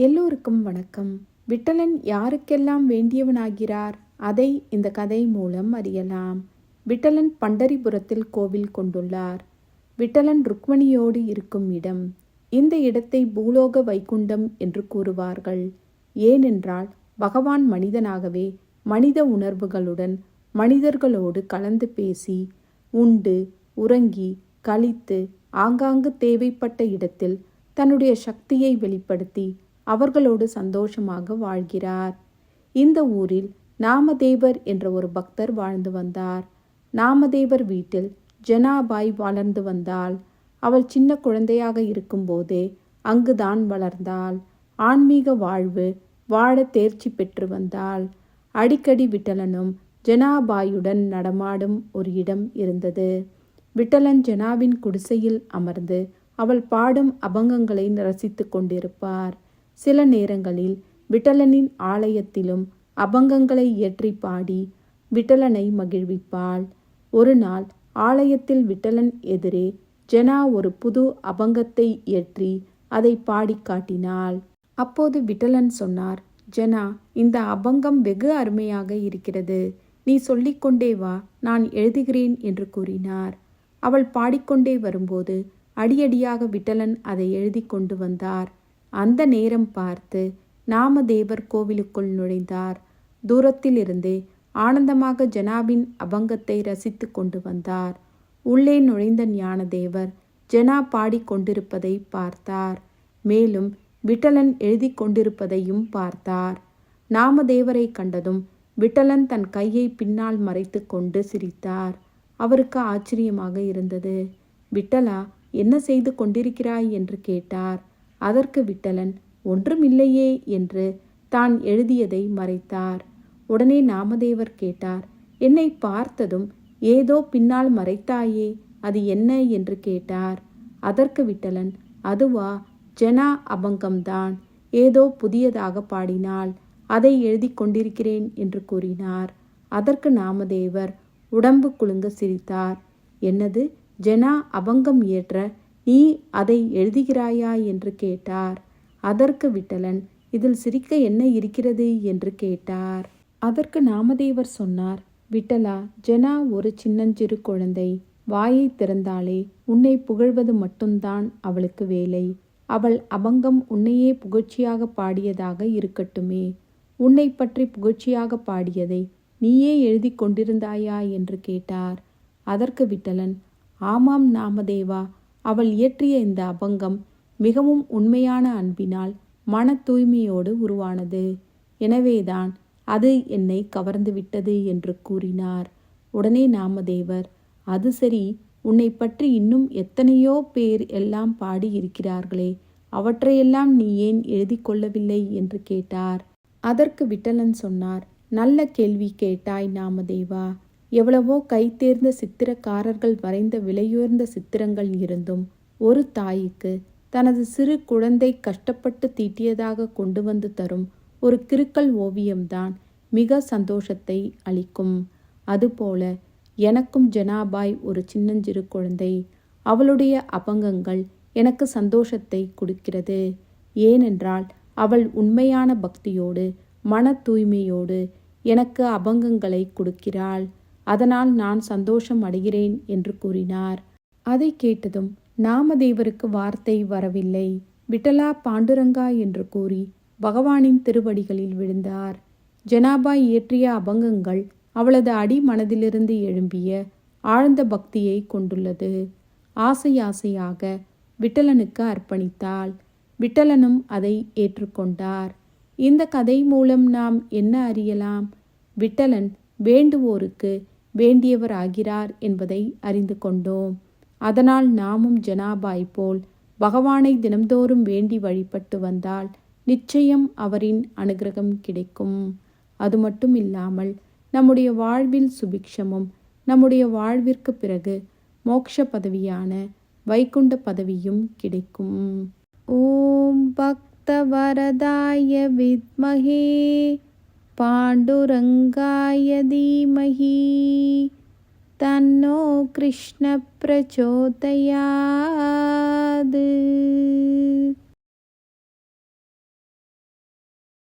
எல்லோருக்கும் வணக்கம். விட்டலன் யாருக்கெல்லாம் வேண்டியவனாகிறார்? அதை இந்த கதை மூலம் அறியலாம். விட்டலன் பண்டரிபுரத்தில் கோவில் கொண்டுள்ளார். விட்டலன் ருக்மணியோடு இருக்கும் இடம். இந்த இடத்தை பூலோக வைகுண்டம் என்று கூறுவார்கள். ஏனென்றால் பகவான் மனிதனாகவே மனித உணர்வுகளுடன் மனிதர்களோடு கலந்து பேசி உண்டு உறங்கி கழித்து ஆங்காங்கு தேவைப்பட்ட இடத்தில் தன்னுடைய சக்தியை வெளிப்படுத்தி அவர்களோடு சந்தோஷமாக வாழ்கிறார். இந்த ஊரில் நாமதேவர் என்ற ஒரு பக்தர் வாழ்ந்து வந்தார். நாமதேவர் வீட்டில் ஜனாபாய் வளர்ந்து வந்தாள். அவள் சின்ன குழந்தையாக இருக்கும்போதே அங்குதான் வளர்ந்தாள். ஆன்மீக வாழ்வு வாழ தேர்ச்சி பெற்று வந்தாள். அடிக்கடி விட்டலனும் ஜனாபாயுடன் நடமாடும் ஒரு இடம் இருந்தது. விட்டலன் ஜனாவின் குடிசையில் அமர்ந்து அவள் பாடும் அபங்கங்களை ரசித்து கொண்டிருப்பார். சில நேரங்களில் விட்டலனின் ஆலயத்திலும் அபங்கங்களை இயற்றி பாடி விட்டலனை மகிழ்விப்பாள். ஒரு நாள் ஆலயத்தில் விட்டலன் எதிரே ஜெனா ஒரு புது அபங்கத்தை இயற்றி அதை பாடி காட்டினாள். அப்போது விட்டலன் சொன்னார் ஜெனா இந்த அபங்கம் வெகு அருமையாக இருக்கிறது. நீ சொல்லிக்கொண்டே வா நான் எழுதுகிறேன் என்று கூறினார். அவள் பாடிக்கொண்டே வரும்போது அடியடியாக விட்டலன் அதை எழுதி கொண்டு வந்தார். அந்த நேரம் பார்த்து நாமதேவர் கோவிலுக்குள் நுழைந்தார். தூரத்திலிருந்தே ஆனந்தமாக ஜனாவின் அபங்கத்தை ரசித்து கொண்டு வந்தார். உள்ளே நுழைந்த ஞானதேவர் ஜனா பாடிக்கொண்டிருப்பதை பார்த்தார். மேலும் விட்டலன் எழுதி கொண்டிருப்பதையும் பார்த்தார். நாமதேவரை கண்டதும் விட்டலன் தன் கையை பின்னால் மறைத்து கொண்டு சிரித்தார். அவருக்கு ஆச்சரியமாக இருந்தது. விட்டலா என்ன செய்து கொண்டிருக்கிறாய்? என்று கேட்டார். அதற்கு விட்டலன் ஒன்றுமில்லையே என்று தான் எழுதியதை மறைத்தார். உடனே நாமதேவர் கேட்டார் என்னை பார்த்ததும் ஏதோ பின்னால் மறைத்தாயே அது என்ன? என்று கேட்டார். அதற்கு விட்டலன் அதுவா ஜனா அபங்கம்தான் ஏதோ புதியதாக பாடினாள் அதை எழுதி கொண்டிருக்கிறேன் என்று கூறினார். அதற்கு நாமதேவர் உடம்பு குலுங்க சிரித்தார். என்னது? ஜனா அபங்கம் இயற்ற நீ அதை எழுதுகிறாயா என்று கேட்டார். அதற்கு விட்டலன் இதில் சிரிக்க என்ன இருக்கிறது? என்று கேட்டார். அதற்கு நாமதேவர் சொன்னார் விட்டலா ஜெனா ஒரு சின்னஞ்சிறு குழந்தை. வாயை திறந்தாலே உன்னை புகழ்வது மட்டும்தான் அவளுக்கு வேலை. அவள் அபங்கம் உன்னையே புகழ்ச்சியாக பாடியதாக இருக்கட்டுமே. உன்னை பற்றி புகழ்ச்சியாக பாடியதை நீயே எழுதி கொண்டிருந்தாயா? என்று கேட்டார். அதற்கு விட்டலன் ஆமாம் நாமதேவா அவள் இயற்றிய இந்த அபங்கம் மிகவும் உண்மையான அன்பினால் மன தூய்மையோடு உருவானது. எனவேதான் அது என்னை கவர்ந்து விட்டது என்று கூறினார். உடனே நாமதேவர் அது சரி உன்னை பற்றி இன்னும் எத்தனையோ பேர் எல்லாம் பாடி இருக்கிறார்களே அவற்றையெல்லாம் நீ ஏன் எழுதி கொள்ளவில்லை? என்று கேட்டார். அதற்கு விட்டலன் சொன்னார் நல்ல கேள்வி கேட்டாய் நாமதேவா எவ்வளவோ கைத்தேர்ந்த சித்திரக்காரர்கள் வரைந்த விலையுயர்ந்த சித்திரங்கள் இருந்தும் ஒரு தாய்க்கு தனது சிறு குழந்தை கஷ்டப்பட்டு தீட்டியதாக கொண்டு வந்து தரும் ஒரு கிருக்கல் ஓவியம்தான் மிக சந்தோஷத்தை அளிக்கும். அதுபோல எனக்கும் ஜனாபாய் ஒரு சின்னஞ்சிறு குழந்தை. அவளுடைய அபங்கங்கள் எனக்கு சந்தோஷத்தை கொடுக்கிறது. ஏனென்றால் அவள் உண்மையான பக்தியோடு மன தூய்மையோடு எனக்கு அபங்கங்களை கொடுக்கிறாள். அதனால் நான் சந்தோஷம் அடைகிறேன் என்று கூறினார். அதை கேட்டதும் நாமதேவருக்கு வார்த்தை வரவில்லை. விட்டலா பாண்டுரங்கா என்று கூறி பகவானின் திருவடிகளில் விழுந்தார். ஜனாபாய் இயற்றிய அபங்கங்கள் அவளது அடி மனதிலிருந்து எழும்பிய ஆழ்ந்த பக்தியை கொண்டுள்ளது. ஆசை ஆசையாக விட்டலனுக்கு அர்ப்பணித்தாள். விட்டலனும் அதை ஏற்றுக்கொண்டார். இந்த கதை மூலம் நாம் என்ன அறியலாம்? விட்டலன் வேண்டுவோருக்கு வேண்டியவர் ஆகிறார் என்பதை அறிந்து கொண்டோம். அதனால் நாமும் ஜனாபாய் போல் பகவானை தினம்தோறும் வேண்டி வழிபட்டு வந்தால் நிச்சயம் அவரின் அனுகிரகம் கிடைக்கும். அது மட்டும் இல்லாமல் நம்முடைய வாழ்வில் சுபிக்ஷமும் நம்முடைய வாழ்விற்கு பிறகு மோக்ஷ பதவியான வைகுண்ட பதவியும் கிடைக்கும். ஓம் பக்த வரதாய வித்மகே. पाण्डुरङ्गाय धीमहि। तन्नो कृष्णप्रचोदयात्